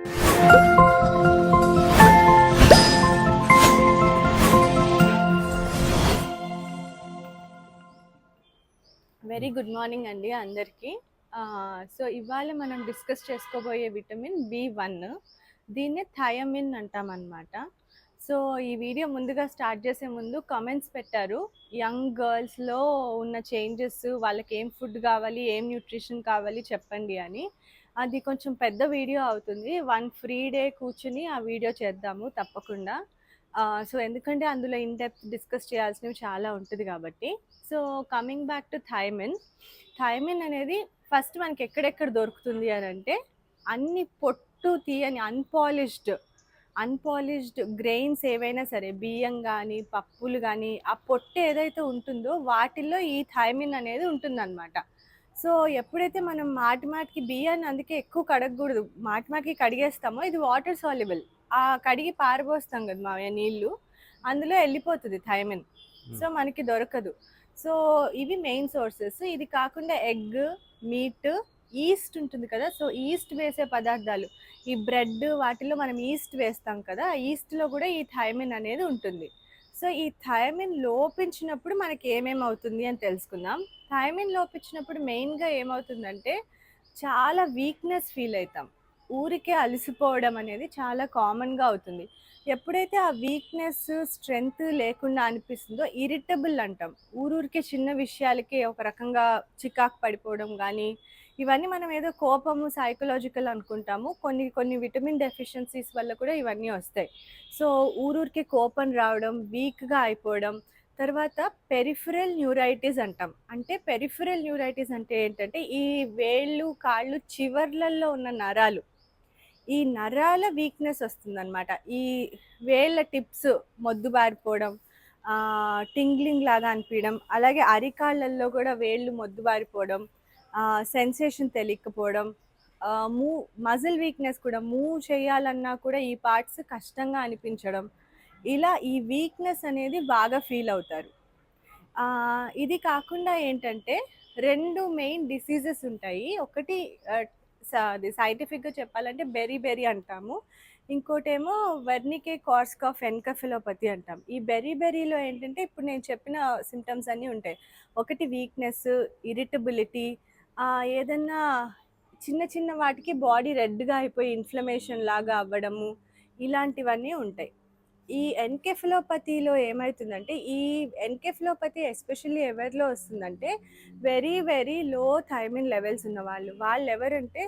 Very good morning అండి అందరికీ. So ఇవాళ మనం డిస్కస్ చేసుకోబోయే విటమిన్ బి వన్. దీన్నే థయమిన్ అంటాం అనమాట సో ఈ వీడియో ముందుగా స్టార్ట్ చేసే ముందు కామెంట్స్ పెట్టారు. యంగ్ గర్ల్స్లో ఉన్న చేంజెస్ వాళ్ళకి ఏం ఫుడ్ కావాలి ఏం న్యూట్రిషన్ కావాలి చెప్పండి అని. అది కొంచెం పెద్ద వీడియో అవుతుంది. వన్ ఫ్రీ డే కూర్చుని ఆ వీడియో చేద్దాము తప్పకుండా. సో ఎందుకంటే అందులో ఇన్ డెప్త్ డిస్కస్ చేయాల్సినవి చాలా ఉంటుంది కాబట్టి. So coming back to thiamine thiamine అనేది ఫస్ట్ మనకి ఎక్కడెక్కడ దొరుకుతుంది అని అంటే అన్ని పొట్టు తీయని అన్పాలిష్డ్ అన్పాలిష్డ్ గ్రెయిన్స్ ఏవైనా సరే బియ్యం కానీ పప్పులు కానీ ఆ పొట్టు ఏదైతే ఉంటుందో వాటిల్లో ఈ థైమిన్ అనేది ఉంటుందన్నమాట. సో ఎప్పుడైతే మనం మాటి మాటికి బియ్యాన్ని అందుకే ఎక్కువ కడగకూడదు మాటి మాటికి కడిగేస్తామో ఇది వాటర్ సాల్యుబుల్ ఆ కడిగి పారబోస్తాం కదా మావయ్య నీళ్ళు అందులో వెళ్ళిపోతుంది థైమిన్. సో మనకి దొరకదు. సో ఇవి మెయిన్ సోర్సెస్ ఇది కాకుండా ఎగ్ మీట్ ఈస్ట్ ఉంటుంది కదా సో ఈస్ట్ వేసే పదార్థాలు. ఈ బ్రెడ్ వాటిలో మనం ఈస్ట్ వేస్తాం కదా ఈస్ట్లో కూడా ఈ థైమిన్ అనేది ఉంటుంది. సో ఈ థైమిన్ లోపించినప్పుడు మనకి ఏమేమి అవుతుంది అని తెలుసుకుందాం. థైమిన్ లోపించినప్పుడు మెయిన్గా ఏమవుతుందంటే చాలా వీక్నెస్ ఫీల్ అవుతాం. ఊరికే అలసిపోవడం అనేది చాలా కామన్గా అవుతుంది. ఎప్పుడైతే ఆ వీక్నెస్ స్ట్రెంగ్త్ లేకుండా అనిపిస్తుందో ఇరిటబుల్ అంటాం. ఊరూరికే చిన్న విషయాలకే ఒక రకంగా చికాకు పడిపోవడం కానీ ఇవన్నీ మనం ఏదో కోపము సైకలాజికల్ అనుకుంటాము. కొన్ని కొన్ని విటమిన్ డెఫిషియన్సీస్ వల్ల కూడా ఇవన్నీ వస్తాయి. సో ఊరూరికి కోపం రావడం వీక్గా అయిపోవడం తర్వాత పెరిఫరల్ న్యూరైటిస్ అంటాం. అంటే పెరిఫరల్ న్యూరైటిస్ అంటే ఏంటంటే ఈ వేళ్ళు కాళ్ళు చివర్లలో ఉన్న నరాలు. ఈ నరాల వీక్నెస్ వస్తుందన్నమాట. ఈ వేళ్ళ టిప్స్ మొద్దుబారిపోవడం టింగ్లింగ్ లాగా అనిపించడం అలాగే అరికాళ్ళల్లో కూడా వేళ్ళు మొద్దుబారిపోవడం సెన్సేషన్ తెలియకపోవడం మూవ్ మజిల్ వీక్నెస్ కూడా మూవ్ చేయాలన్నా కూడా ఈ పార్ట్స్ కష్టంగా అనిపించడం. ఇలా ఈ వీక్నెస్ అనేది బాగా ఫీల్ అవుతారు. ఇది కాకుండా ఏంటంటే రెండు మెయిన్ డిసీజెస్ ఉంటాయి. ఒకటి అది సైంటిఫిక్గా చెప్పాలంటే బెరీ బెరీ అంటాము. ఇంకోటేమో వెర్నికే కార్స్కాఫ్ ఎన్కఫిలోపతి అంటాం. ఈ బెరీ బెరీలో ఏంటంటే ఇప్పుడు నేను చెప్పిన సిమ్టమ్స్ అన్నీ ఉంటాయి. ఒకటి వీక్నెస్ ఇరిటబిలిటీ ఏదన్నా చిన్న చిన్న వాటికి బాడీ రెడ్గా అయిపోయి ఇన్ఫ్లమేషన్ లాగా అవ్వడము ఇలాంటివన్నీ ఉంటాయి. ఈ ఎన్కెఫిలోపతిలో ఏమవుతుందంటే ఈ ఎన్కెఫిలోపతి ఎస్పెషల్లీ ఎవరిలో వస్తుందంటే very very low thiamine levels ఉన్న వాళ్ళు వాళ్ళు ఎవరంటే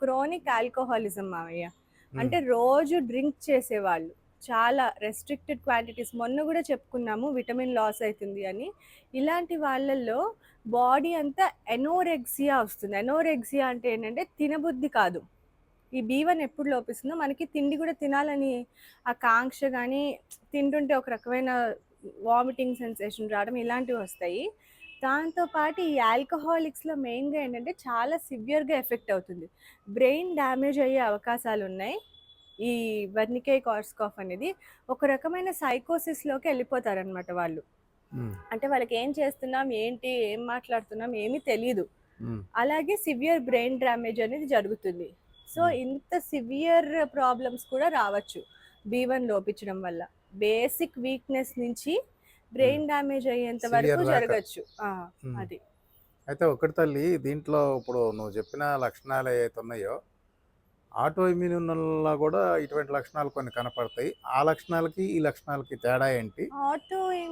క్రోనిక్ ఆల్కహాలిజం మావయ్య. అంటే రోజు డ్రింక్ చేసేవాళ్ళు. చాలా రెస్ట్రిక్టెడ్ క్వాంటిటీస్ మొన్న కూడా చెప్పుకున్నాము విటమిన్ లాస్ అవుతుంది అని. ఇలాంటి వాళ్ళల్లో బాడీ అంతా ఎనోరెక్సియా వస్తుంది. ఎనోరెక్సియా అంటే ఏంటంటే తినబుద్ధి కాదు. ఈ బీవన్ ఎప్పుడు లోపిస్తుందో మనకి తిండి కూడా తినాలని ఆ కాంక్ష కానీ తింటుంటే ఒక రకమైన వామిటింగ్ సెన్సేషన్ రావడం ఇలాంటివి వస్తాయి. దాంతోపాటు ఈ ఆల్కహాలిక్స్లో మెయిన్గా ఏంటంటే చాలా సివియర్గా ఎఫెక్ట్ అవుతుంది. బ్రెయిన్ డ్యామేజ్ అయ్యే అవకాశాలు ఉన్నాయి ఈ వర్నికే కార్స్కాఫ్ అనేది ఒక రకమైన సైకోసిస్లోకి వెళ్ళిపోతారనమాట వాళ్ళు. అంటే వాళ్ళకి ఏం చేస్తున్నాం ఏంటి ఏం మాట్లాడుతున్నాం ఏమీ తెలియదు అలాగే సివియర్ బ్రెయిన్ డ్యామేజ్ అనేది జరుగుతుంది. సో ఇంత సివియర్ ప్రాబ్లమ్స్ కూడా రావచ్చు బీ వన్ లోపించడం వల్ల. బేసిక్ వీక్నెస్ నుంచి బ్రెయిన్ డ్యామేజ్ అయ్యేంత వరకు జరగచ్చు. అది. అయితే ఒకటి తల్లి దీంట్లో ఇప్పుడు నువ్వు చెప్పిన లక్షణాలు ఏవైతే ఉన్నాయో ఆటో ఇమ్యూన్ ఉన్న కూడా ఇటువంటి లక్షణాలు కొన్ని కనపడతాయి. ఆ లక్షణాలకి ఈ లక్షణాలకి తేడా ఏంటి?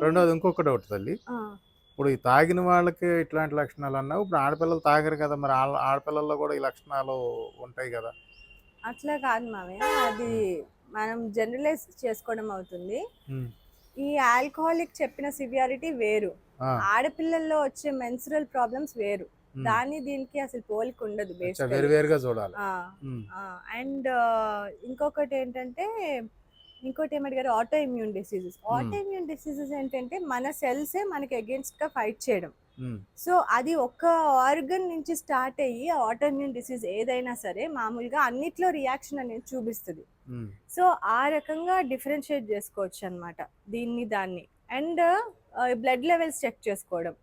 రెండోది ఇంకొక డౌట్ తల్లి. ఇప్పుడు ఈ తాగిన వాళ్ళకి ఇట్లాంటి లక్షణాలు అన్నావు. ఇప్పుడు ఆడపిల్లలు తాగరు కదా మరి ఆడపిల్లల్లో కూడా ఈ లక్షణాలు ఉంటాయి కదా. అట్లా కాదు మామయ్య అది మనం జనరలైజ్ చేసుకోవడం అవుతుంది. ఈ ఆల్కహాలిక్ చెప్పిన సివియారిటీ వేరు. ఆడపిల్లల్లో వచ్చే మెన్సురల్ ప్రాబ్లమ్స్ వేరు. దాన్ని దీనికి అసలు పోలిక ఉండదు చూడాలి. అండ్ ఇంకొకటి ఏంటంటే ఇంకోటి ఏమడిగారు? Auto immune diseases auto immune diseases ఏంటంటే మన సెల్సే మనకి అగేన్స్ట్గా ఫైట్ చేయడం సో అది ఒక ఆర్గన్ నుంచి స్టార్ట్ అయ్యి ఆటో ఇమ్యూన్ డిసీజ్ ఏదైనా సరే మామూలుగా అన్నిట్లో రియాక్షన్ అనేది చూపిస్తుంది. సో ఆ రకంగా డిఫరెన్షియేట్ చేసుకోవచ్చు అనమాట దీన్ని దాన్ని. అండ్ బ్లడ్ లెవెల్స్ చెక్ చేసుకోవడం.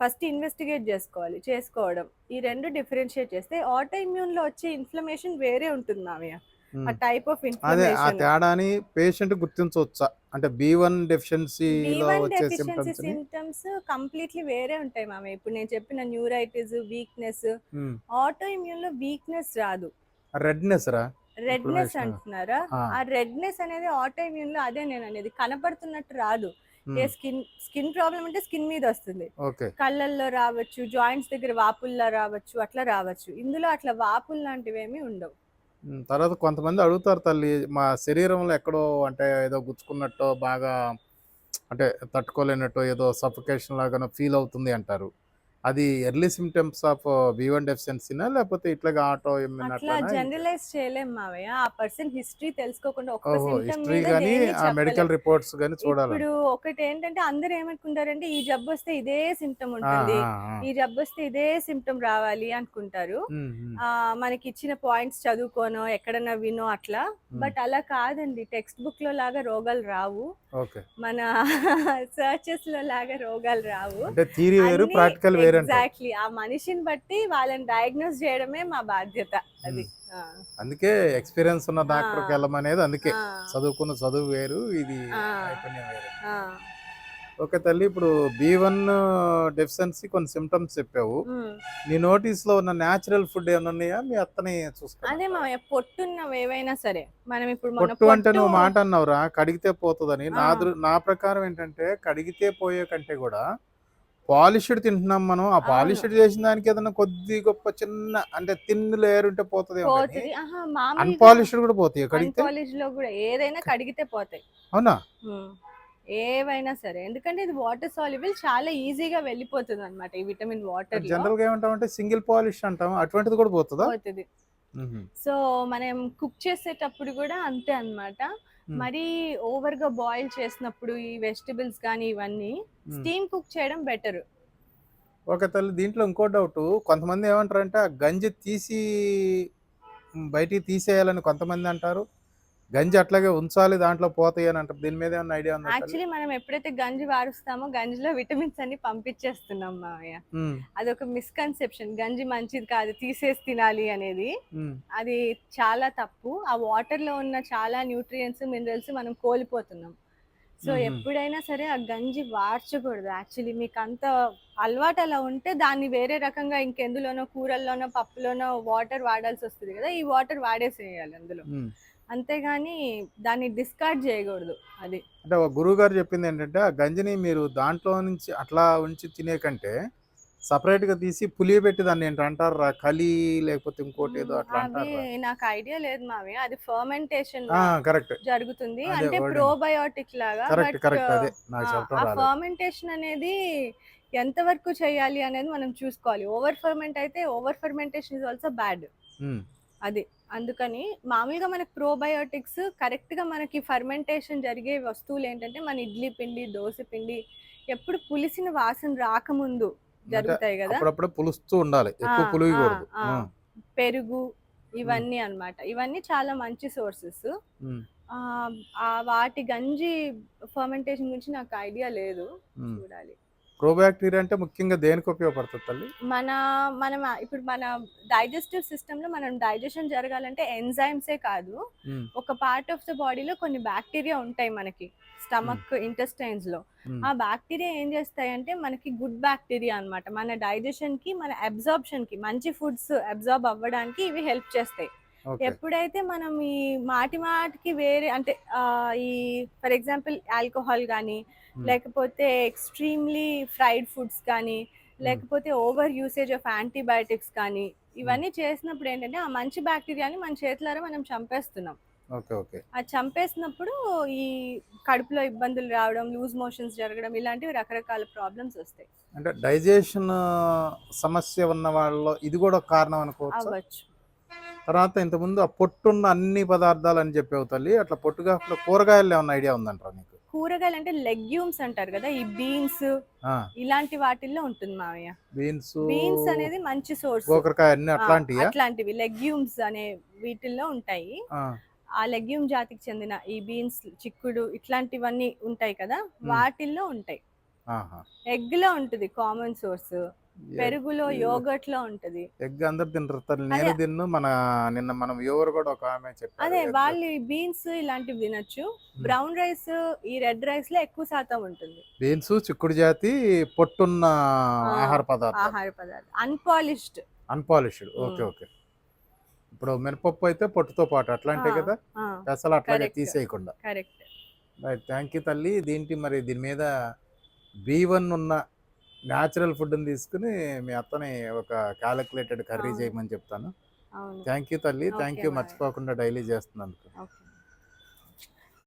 ఫస్ట్ ఇన్వెస్టిగేట్ చేసుకోవాలి చేసుకోవడం. ఈ రెండు డిఫరెన్షియేట్ చేస్తే ఆటో ఇమ్యూన్లో వచ్చే ఇన్ఫ్లమేషన్ వేరే ఉంటుంది మామయ్య. ఉమ్. ఆ టైప్ ఆఫ్ అదే ఆ ఇన్ఫ్లమేషన్ తేడాని పేషెంట్ గుర్తించవచ్చా? అంటే బి వన్ డెఫిషియన్సీలో వచ్చే డెఫిషియన్సీ సిమ్టమ్స్ సిమ్టమ్స్ కంప్లీట్లీ వేరే ఉంటాయి మామ ఇప్పుడు నేను చెప్పిన న్యూరైటిస్ వీక్నెస్ ఆటో ఇమ్యూన్లో వీక్నెస్ రాదు. రెడ్నెస్ రా? రెడ్నెస్. అంటున్నారా? ఆ, రెడ్నెస్ అనేది ఆటో ఇమ్యూన్లో అదే నేను అనేది కనపడుతున్నట్టు రాదు. ఏ స్కిన్ స్కిన్ ప్రాబ్లం అంటే స్కిన్ మీద వస్తుంది. ఓకే. కళ్ళల్లో రావచ్చు జాయింట్స్ దగ్గర వాపుల్లా రావచ్చు అట్లా రావచ్చు. ఇందులో అట్లా వాపులు లాంటివి ఏమీ ఉండవు. ఉమ్, తర్వాత కొంతమంది అడుగుతారు తల్లి మా శరీరంలో ఎక్కడో అంటే ఏదో గుచ్చుకున్నట్టు బాగా అంటే తట్టుకోలేనట్టు ఏదో సఫికేషన్ లాగానో ఫీల్ అవుతుంది అంటారు. అది early symptoms of B one డెఫిషియన్సీనా? లేకపోతే ఇట్లాగా ఆటో అట్లా జనరలైజ్ చేయలేం మావయ్య. ఆ పర్సన్ హిస్టరీ తెలుసుకోకుండా symptom హిస్టరీ ఆ మెడికల్. రిపోర్ట్స్ కానీ చూడాలి? ఇప్పుడు ఒకటి ఏంటంటే అందరు ఏమనుకుంటారంటే ఈ జబ్బు వస్తే ఇదే సిమ్టమ్ ఉంటుంది. ఈ జబ్బు వస్తే ఇదే సిమ్టమ్ రావాలి అనుకుంటారు. మనకి ఇచ్చిన పాయింట్స్ చదువుకోనో ఎక్కడన్నా వినో అట్లా. బట్ అలా కాదండి. టెక్స్ట్ బుక్లో లాగా రోగాలు రావు. మన సర్చెస్లో లాగా రోగాలు రావు. అంటే థీరీ వేరు ప్రాక్టికల్ వేరు. ఎగ్జాక్ట్లీ ఆ మనిషిని బట్టి వాళ్ళని డయాగ్నోస్ చేయడమే మా బాధ్యత. అది. అందుకే ఎక్స్పీరియన్స్ ఉన్న డాక్టర్కి. వెళ్ళమనేది అందుకే. చదువుకున్న చదువు వేరు ఇది. నైపుణ్యం వేరు. ఓకే తల్లి ఇప్పుడు బి వన్ డెఫిషియన్సీ కొన్ని సిమ్టమ్స్ చెప్పావు. నీ నోటీస్లో ఉన్న న్యాచురల్ ఫుడ్ ఏమైనా ఉన్నాయా? మీ అత్తని చూసుకో అదే మా పొట్టున్నవి ఏవైనా సరే. మనం ఇప్పుడు పొట్టు అంటే నువ్వు మాట అన్నావురా కడిగితే పోతుందని. నా నా ప్రకారం ఏంటంటే కడిగితే పోయే కంటే కూడా పాలిష్డ్ తింటున్నాం మనం. ఆ. పాలిష్డ్ చేసిన దానికి ఏదైనా కొద్ది గొప్ప చిన్న అంటే తిన్ లేయర్ ఉంటే పోతుంది. అన్పాలిష్డ్ కూడా పోతాయి కడిగితే. కాలేజ్లో కూడా ఏదైనా కడిగితే పోతాయి. అవునా. ఏవైనా సరే. ఎందుకంటే ఇది వాటర్ సాల్యుబుల్ చాలా ఈజీగా వెళ్ళిపోతుంది అనమాట ఈ విటమిన్ వాటర్ జనరల్గా ఏమంటాం అంటే సింగిల్ పాలిష్ అంటాం అటువంటిది కూడా పోతుందా? పోతుంది. సో మనం కుక్ చేసేటప్పుడు కూడా అంతే అన్నమాట. Hmm. మరీ ఓవర్గా బాయిల్ చేసినప్పుడు ఈ వెజిటబుల్స్ కానీ ఇవన్నీ. స్టీమ్ కుక్ చేయడం బెటర్. ఓకే తల్లి దీంట్లో ఇంకో డౌట్ కొంతమంది ఏమంటారంటే ఆ గంజి తీసి బయటికి తీసేయాలని కొంతమంది అంటారు. గంజి అట్లాగే ఉంచాలి దాంట్లో పోతాయి అని అంటారు. దీని మీద ఏమైనా ఐడియా ఉందా? యాక్చువల్లీ మనం ఎప్పుడైతే గంజి వారుస్తామో గంజిలో విటమిన్స్ అన్ని పంపించేస్తున్నాం మామయ్య అదొక మిస్కన్సెప్షన్ గంజి మంచిది కాదు తీసేసి తినాలి అనేది. అది చాలా తప్పు. ఆ వాటర్లో ఉన్న చాలా న్యూట్రియంట్స్ మినరల్స్ మనం కోల్పోతున్నాం. సో. ఎప్పుడైనా సరే ఆ గంజి వార్చకూడదు. యాక్చువల్లీ మీకు అంత అలవాటు అలా ఉంటే దాన్ని వేరే రకంగా ఇంకెందులోనో కూరల్లోనో పప్పులోనో వాటర్ వాడాల్సి వస్తుంది కదా. ఈ వాటర్ వాడేసేయాలి అందులో. అంతేగాని దాన్ని డిస్కార్డ్ చేయకూడదు అది. అంటే ఒక గురువు గారు చెప్పింది ఏంటంటే ఆ గంజిని మీరు దాంట్లో నుంచి అట్లా ఉంచి తినే కంటే సపరేట్గా తీసి పులియబెట్టి దాన్ని ఏంటి అంటారు? రా కలి లేకపోతే ఇంకోటి ఏదో అట్లా అంటారు? నాకు ఐడియా లేదు మావి. అది ఫర్మెంటేషన్ కరెక్ట్ జరుగుతుంది. అదే అంటే. ప్రోబయోటిక్ లాగా కరెక్ట్ కరెక్ట్ అదే. ఆ, నాకు ఆ ఫర్మెంటేషన్ అనేది ఎంత వరకు చేయాలి అనేది మనం చూసుకోవాలి. ఓవర్ ఫర్మెంట్ అయితే over fermentation is also bad అది. అందుకని మామూలుగా మనకి ప్రోబయోటిక్స్ కరెక్ట్గా మనకి ఫర్మెంటేషన్ జరిగే వస్తువులు ఏంటంటే మన ఇడ్లీ పిండి దోశ పిండి ఎప్పుడు పులిసిన వాసన రాకముందు జరుగుతాయి కదా. అప్పుడప్పుడు పులుస్తూ ఉండాలి. పెరుగు ఇవన్నీ అన్నమాట. ఇవన్నీ చాలా మంచి సోర్సెస్ వాటి గంజి ఫర్మెంటేషన్ గురించి నాకు ఐడియా లేదు. చూడాలి. ప్రోబాక్టీరియా అంటే ముఖ్యంగా దేనికి ఉపయోగపడుతుంది తల్లి? మన మనం ఇప్పుడు మన డైజెస్టివ్ సిస్టమ్లో మనం డైజెషన్ జరగాలంటే ఎంజైమ్సే కాదు. ఒక పార్ట్ ఆఫ్ ద బాడీలో కొన్ని బ్యాక్టీరియా ఉంటాయి మనకి స్టమక్ ఇంటెస్టైన్స్లో ఆ బ్యాక్టీరియా ఏం చేస్తాయంటే మనకి గుడ్ బ్యాక్టీరియా అన్నమాట. మన డైజెషన్కి మన అబ్జార్ప్షన్కి మంచి ఫుడ్స్ అబ్జార్బ్ అవ్వడానికి ఇవి హెల్ప్ చేస్తాయి. ఎప్పుడైతే మనం ఈ మాటి మాటికి వేరే అంటే ఈ ఫర్ ఎగ్జాంపుల్ ఆల్కహాల్ కానీ. లేకపోతే ఎక్స్ట్రీమ్లీ ఫ్రైడ్ ఫుడ్స్ కానీ లేకపోతే ఓవర్ యూసేజ్ ఆఫ్ యాంటీబయాటిక్స్ కానీ ఇవన్నీ చేసినప్పుడు ఏంటంటే ఆ మంచి బ్యాక్టీరియాని మన చేతులారా మనం చంపేస్తున్నాం. అది చంపేసినప్పుడు ఈ కడుపులో ఇబ్బందులు రావడం లూజ్ మోషన్స్ జరగడం ఇలాంటివి రకరకాల ప్రాబ్లమ్స్ వస్తాయి. అంటే డైజెషన్ సమస్య ఉన్న వాళ్ళలో ఇది కూడా కారణం అనుకోవచ్చు? తర్వాత ఇంతకుముందు ఆ పొట్టున్న అన్ని పదార్థాలు అని చెప్పేవు తల్లి. అట్లా పొట్టు కాకుండా కూరగాయలు ఏమన్నా ఐడియా ఉందంటారా నీకు? కూరగాయలు అంటే లెగ్యూమ్స్ అంటారు కదా ఈ బీన్స్ ఇలాంటి వాటిల్లో ఉంటుంది మావయ్య. బీన్స్ బీన్స్ అనేది మంచి సోర్స్. గోకరకాయ అన్ని అట్లాంటియా? అట్లాంటివి లెగ్యూమ్స్ అనే వీటిల్లో ఉంటాయి. ఆ, లెగ్యూమ్ జాతికి చెందిన ఈ బీన్స్ చిక్కుడు ఇట్లాంటివన్నీ ఉంటాయి కదా వాటిల్లో ఉంటాయి. ఎగ్లో ఉంటుంది కామన్ సోర్స్. పెరుగులో యోగట్లో ఉంటది. ఎగ్ అందరు తింటారు. నేను తిన్ను మన నిన్న మన వ్యూవర్ కూడా ఒక ఆమె చెప్పారు. అదే. వాళ్ళు బీన్స్ ఇలాంటివి తినొచ్చు. బ్రౌన్ రైస్ ఈ రెడ్ రైస్లో ఎక్కువ శాతం ఉంటుంది. బీన్స్ చిక్కుడు జాతి పొట్టున్న ఆహార పదార్థం. ఆహార పదార్థం. Unpolished unpolished okay. ఓకే ఇప్పుడు మినపప్పు అయితే పొట్టుతో పాటు అట్లాంటే. కదా అసలు అట్లాగే. తీసేయకుండా. కరెక్ట్ రైట్ థ్యాంక్ యూ తల్లి. దీంటి మరి? దీని మీద బీ వన్ ఉన్న న్యాచురల్ ఫుడ్ని తీసుకుని మీ అత్తని ఒక క్యాలిక్యులేటెడ్ కర్రీ. చేయమని చెప్తాను. థ్యాంక్ యూ తల్లి. Thank you. మర్చిపోకుండా డైలీ చేస్తున్నందుకు.